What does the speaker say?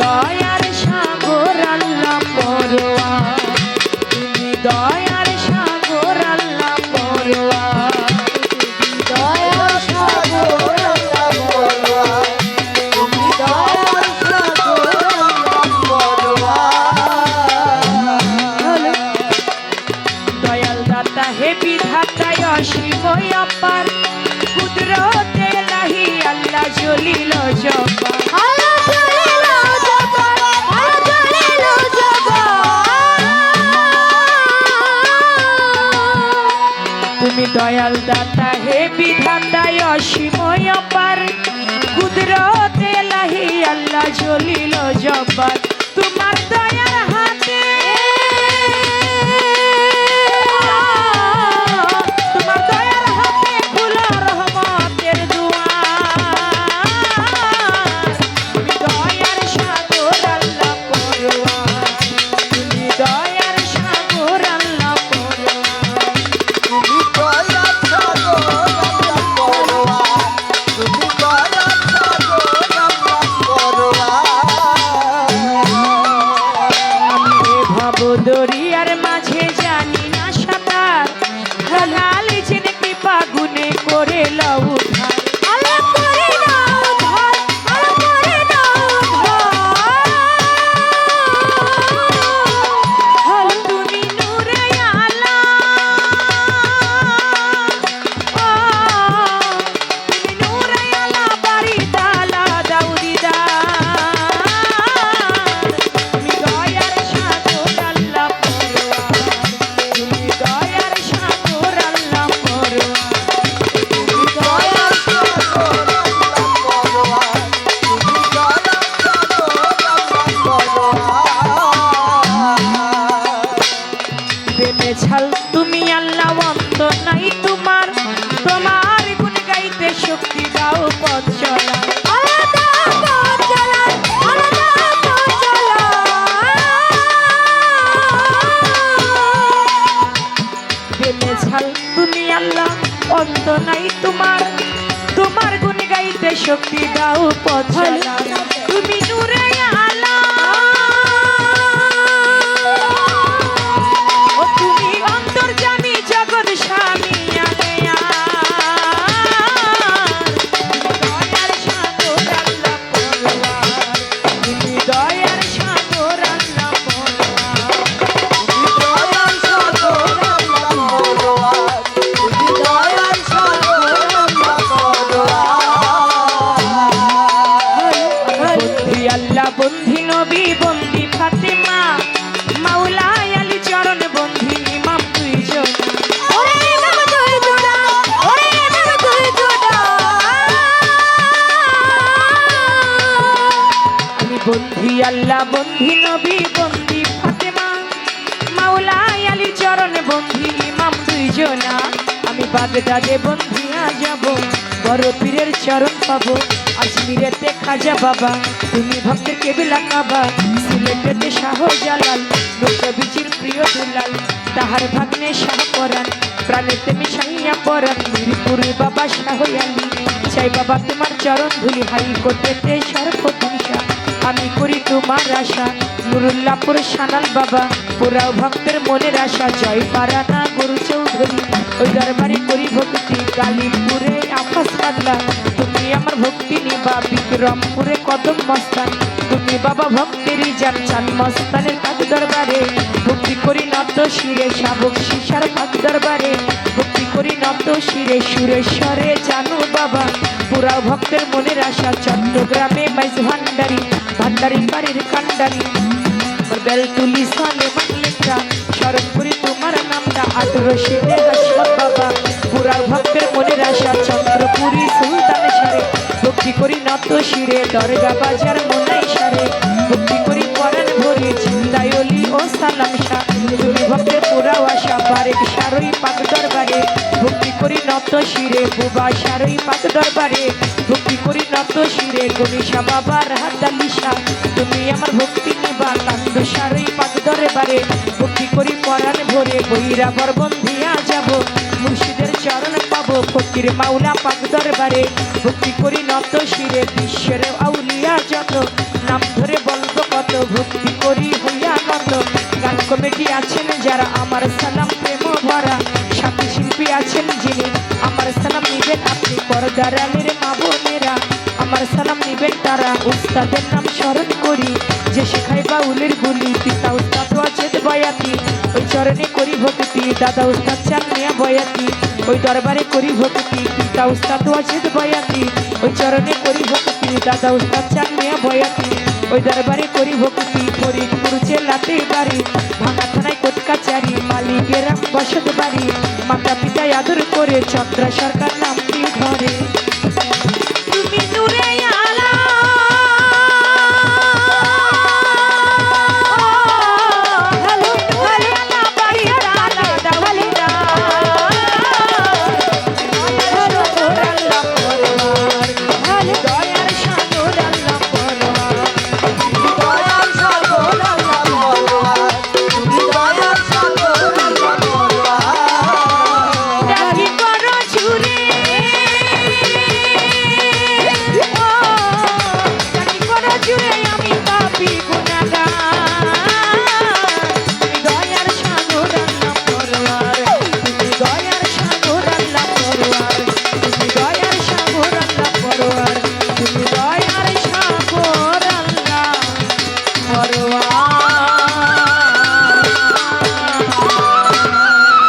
দয়ার সাগর আল্লাহ পরোয়া। তুমি দয়ার সাগর আল্লাহ পরোয়া। দয়াল দাতা, হে বিধাতায় অসীময় অপার। কুদরতে লাহি আল্লাহ জলিল জপা তুমি দয়াল দাতা হে বিধাতায় অসীময় অপার। কুদরতে লাহি আল্লাহ জলিল জব্বার। দরিয়ার মাঝে জানি না সাঁতার। হালাল জেনে কৃপা গুনে করে লও তুমি আল্লাহ অন্ত নাই তোমার। তোমার গুণ গাইতে শক্তি দাও পথ চলা। তুমি আল্লাহ অন্ত নাই তোমার। তোমার গুণ গাইতে শক্তি দাও পথ চলা। তুমি নূরে বন্ধি নবী বন্ধি ফাতেমা মাওলাই আলী চরণ বন্ধি ইমাম দুইজন। আমি বন্ধি আল্লাহ বন্ধি নবী বন্ধি ফাতেমা মাওলাই আলী চরণ বন্ধি ইমাম দুইজনা আমি বাগদাদে বন্ধিয়া যাব বড় পীরের চরণ পাবো। আজমিরেতে খাজা বাবা। তুমি ভক্তের কেবিলা কাবা। সিলেটেতে শাহ জালাল নৌকবিচির প্রিয় দুলাল। তাহার ভাগ্নে শাহ পরাণ, প্রাণেতে মিশাইয়া পরাণ। মিরপুরে বাবা শাহ আলী চাই বাবা তোমার চরণ ধুলি হাই করতে সর্বপুরুষা। আমি করি তোমার আশা। নুরুল্লাপুর সানাল বাবা পুরাও ভক্তের মনের আশা। জয় পারানা গুরু চৌধুরী, ওই দরবারে করি ভক্তি। কালীপুরে আকাশ পাতলা আমার ভক্তি নিবা বিক্রমপুরে কদম মস্তান। তুমি বাবা ভক্তেরই যান চান মস্তানের পাক দরবারে। ভক্তি করি নত শিরে শাবক শিশার পাক দরবারে। ভক্তি করি নত শিরে সুরেশ্বরে জানো বাবা। পুরা ভক্তের মনের আশা চট্টগ্রামে মাইজ ভান্ডারি ভান্ডারি বাড়ির কান্ডারি বেল তুলি সালে মানলেটা শরণপুরি তোমার নামটা সেরে হাসমত বাবা। পুরা ভক্তের মনের আশা চন্দ্রপুরি সুলতান ভক্তি করি নত শিরে, দরগা বাজার মনাই সারে। ভক্তি করি পরাণ ভরি চিন্তায়লি ও সালাম শাহ তুমি ভক্তের পুরাও আশা বারেক সারই পাক দরবারে। ভক্তি করি নত শিরে, বুবা সারই পাক দরবারে। ভক্তি করি নত শিরে গণিসা বাবার হাতালিশা তুমি আমার ভক্তি নিবা, কান্দ সারই পাক দরবারে। ভক্তি করি পরাণ ভরে বইরা বরবন্ধিয়া যাব। মুর্শিদের ফকির মাওলা পাক দরবারে, ভক্তি করি নত শিরে, বিশ্বের আউলিয়া যত। নাম ধরে বলব কত, ভক্তি করি হইয়া কত। গান কমিটি আছেন যারা, আমার সালাম প্রেম ভরা। সাথী শিল্পী আছেন যিনি, আমার সালাম নিবেন আপনি পরদার পরদারালের মা বোনেরা। আমার সালাম নিবেন তারা, উস্তাদের নাম স্মরণ করি। যে শেখায় বাউলের গুলি, পিতা, উস্তাদ আছেন বয়াতি। চরণে করি ভক্তি, দাদা উস্তাদ চান বয়াতি। ওই দরবারে করি ভক্তি, পিতা উস্তাদ আছে বয়াতি। ওই চরণে করি ভক্তি, দাদা উস্তাদ চান বয়াতি। ওই দরবারে করি ভক্তি, ফরিদপুর জেলাতে বাড়ি। ভাঙা থানায় কোট কাচারি মালিকেরা বসত বাড়ি। মাতা পিতা আদর করে চন্দ্র সরকার নামটি ধরে।